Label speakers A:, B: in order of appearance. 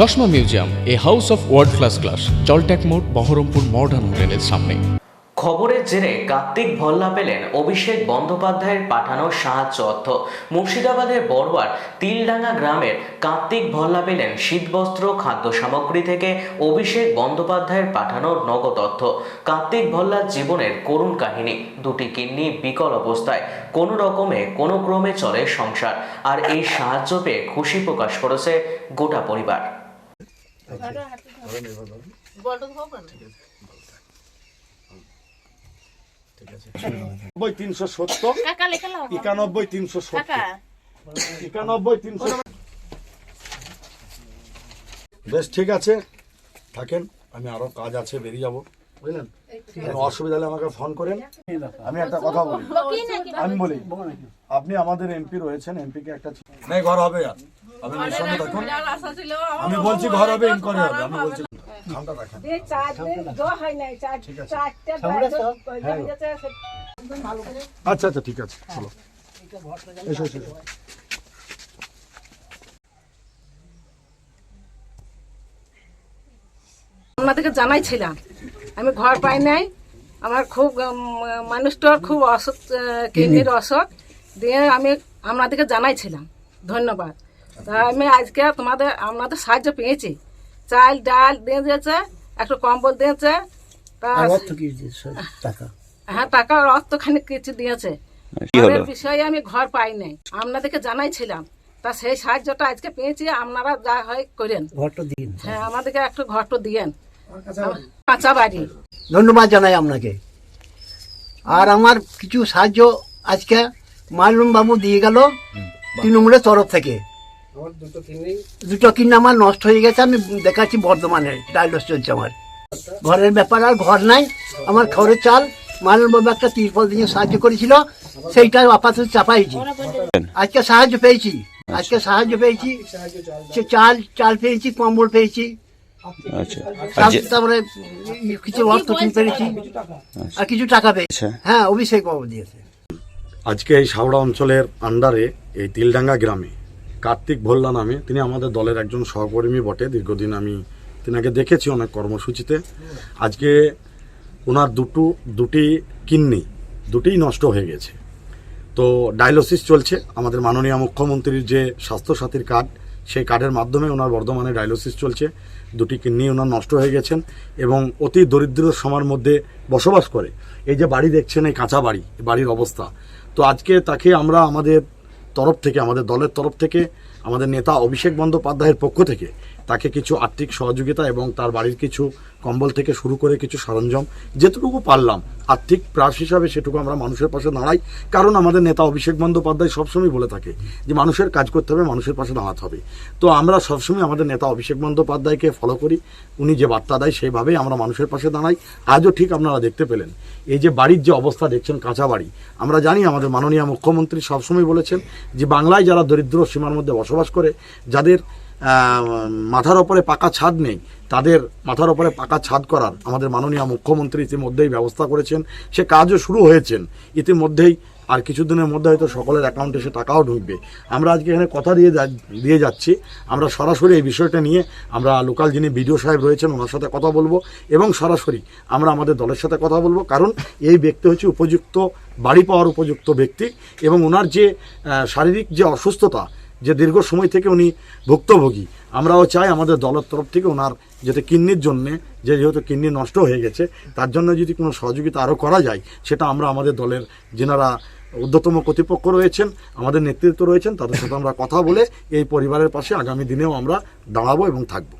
A: চশমা museum, a house of world class class জলট্যাক মোড়, Baharampur modern হোটেলের সামনে।
B: খবরের জেরে কার্তিক ভল্লা পেলেন অভিষেক বন্দ্যোপাধ্যায়ের পাঠানো সাহায্য অর্থ। মুর্শিদাবাদের বড়ুয়ার তিলডাঙ্গা গ্রামের কার্তিক ভল্লা পেলেন শীতবস্ত্র, খাদ্য সামগ্রী থেকে অভিষেক বন্দ্যোপাধ্যায়ের পাঠানো নগদ অর্থ। কার্তিক ভল্লার জীবনের করুণ কাহিনী, দুটি কিডনি বিকল অবস্থায়, কোনো রকমে, কোনো ক্রমে চলে সংসার। আর এই সাহায্য পেয়ে খুশি প্রকাশ করেছে গোটা পরিবার।
C: একানব্বই তিনশো সত্তর একানব্বই তিনশো সত্তর। একানব্বই তিনশো বেশ ঠিক আছে। থাকেন আমি আরও কাজ আছে বেরিয়ে যাব। বুঝলেন? কোনো অসুবিধা হলে আমাকে ফোন করেন। আমি একটা কথা বলি। আমি বলি আপনি আমাদের এমপি রয়েছেন এমপি কে একটা নেই ঘর হবে আর। আপনি নিঃসন্দেহে থাকুন আমি বলছি ঘর হবে ইনকোয়ারি হবে আমি বলছি খামটা রাখেন
D: এই চার দিন হয় নাই চার চারটে হয়ে।
C: আচ্ছা আচ্ছা ঠিক আছে চলো। এসো এসো।
D: আপনাদেরকে জানাইছিলাম আমি ঘর পাই নাই আমার খুব মানুষটার খুব অসুখ কিডনির অসুখ দিয়ে আমি আপনাদেরকে জানাইছিলাম ধন্যবাদ। তা আমি আজকে তোমাদের আপনাদের সাহায্য পেয়েছি। চাল ডাল দিয়ে দিয়েছে একটু কম্বল দিয়েছে তা হ্যাঁ টাকা অর্থ খানিক কিছু দিয়েছে। বিষয়ে আমি ঘর পাই নাই। আপনাদেরকে জানাইছিলাম। তা সেই সাহায্যটা আজকে পেয়েছি আপনারা যা হয় করেন।
E: ঘরটা দিন।
D: হ্যাঁ আমাদেরকে একটু ঘরটা দিয়েন। কাঁচা বাড়ি।
E: ধন্যবাদ জানাই আপনাকে। আর আমার কিছু সাহায্য আজকে মালুম বাবু দিয়ে গেল তৃণমূলের তরফ থেকে। দুটো কিডনি আমার নষ্ট হয়ে গেছে আমি দেখাচ্ছি বর্ধমানে ডায়ালিস চলছে আমার। ঘরের ব্যাপার আর ঘর নাই আমার খড়ের চাল বাবু একটা তিরপল দিয়ে সাহায্য করেছিল সেইটা আপাতত চাপাইছি। আজকে সাহায্য পেয়েছি আজকে সাহায্য পেয়েছি সে চাল চাল পেয়েছি কম্বল পেয়েছি।
F: আচ্ছা।
E: তারপরে কিছু অর্থ কিনতে পেরেছি আর কিছু টাকা পেয়েছি। হ্যাঁ অভিষেক বাবু দিয়েছে।
C: আজকে এই সাউড়া অঞ্চলের আন্ডারে এই তিলডাঙ্গা গ্রামে কার্তিক ভোল্লা নামে। তিনি আমাদের দলের একজন সহকর্মী বটে। দীর্ঘদিন আমি তিনাকে দেখেছি অনেক কর্মসূচিতে। আজকে ওনার দুটো, দুটি কিডনি, দুটিই নষ্ট হয়ে গেছে। তো ডায়ালিসিস চলছে। আমাদের মাননীয় মুখ্যমন্ত্রীর যে স্বাস্থ্যসাথীর কার্ড, সেই কার্ডের মাধ্যমে ওনার বর্ধমানে ডায়ালিসিস চলছে। দুটি কিডনি ওনার নষ্ট হয়ে গেছেন এবং অতি দরিদ্র সমার মধ্যে বসবাস করে। এই যে বাড়ি দেখছেন, এই কাঁচা বাড়ি বাড়ির অবস্থা। তো আজকে তাকে আমরা আমাদের তরফ থেকে, আমাদের দলের তরফ থেকে, আমাদের নেতা অভিষেক বন্দ্যোপাধ্যায়ের পক্ষ থেকে তাকে কিছু আর্থিক সহযোগিতা এবং তার বাড়ির কিছু কম্বল থেকে শুরু করে কিছু সরঞ্জাম যেটুকু পারলাম আর্থিক প্রাস হিসাবে সেটুকু আমরা মানুষের পাশে দাঁড়াই। কারণ আমাদের নেতা অভিষেক বন্দ্যোপাধ্যায় সবসময় বলে থাকে যে মানুষের কাজ করতে হবে, মানুষের পাশে দাঁড়াতে হবে। তো আমরা সবসময় আমাদের নেতা অভিষেক বন্দ্যোপাধ্যায়কে ফলো করি। উনি যে বার্তা দেয় সেইভাবেই আমরা মানুষের পাশে দাঁড়াই। আজও ঠিক আপনারা দেখতে পেলেন, এই যে বাড়ির যে অবস্থা দেখছেন কাঁচা বাড়ি, আমরা জানি আমাদের মাননীয় মুখ্যমন্ত্রী সবসময় বলেছেন যে বাংলায় যারা দরিদ্র সীমার মধ্যে বসবাস করে, যাদের মাথার ওপরে পাকা ছাদ নেই। তাদের মাথার ওপরে পাকা ছাদ করার আমাদের মাননীয় মুখ্যমন্ত্রী ইতিমধ্যেই ব্যবস্থা করেছেন। সে কাজও শুরু হয়েছেন। ইতিমধ্যেই আর কিছুদিনের মধ্যে হয়তো সকলের অ্যাকাউন্টে সে টাকাও ঢুকবে। আমরা আজকে এখানে কথা দিয়ে দিয়ে যাচ্ছি। আমরা সরাসরি এই বিষয়টা নিয়ে আমরা লোকাল যিনি বিডিও সাহেব রয়েছেন, ওনার সাথে কথা বলব। এবং সরাসরি আমরা আমাদের দলের সাথে কথা বলব। কারণ এই ব্যক্তি হচ্ছে উপযুক্ত, বাড়ি পাওয়ার উপযুক্ত ব্যক্তি এবং ওনার যে শারীরিক যে অসুস্থতা যে দীর্ঘ সময় থেকে উনি ভুক্তভোগী। আমরাও চাই আমাদের দলের তরফ থেকে ওনার যাতে কিডনির জন্যে, যে যেহেতু কিডনি নষ্ট হয়ে গেছে, তার জন্য যদি কোনো সহযোগিতা আরও করা যায়, সেটা আমরা আমাদের দলের যেনারা ঊর্ধ্বতম কর্তৃপক্ষ রয়েছেন, আমাদের নেতৃত্ব রয়েছেন, তাদের সাথে আমরা কথা বলে এই পরিবারের পাশে আগামী দিনেও আমরা দাঁড়াবো এবং থাকব।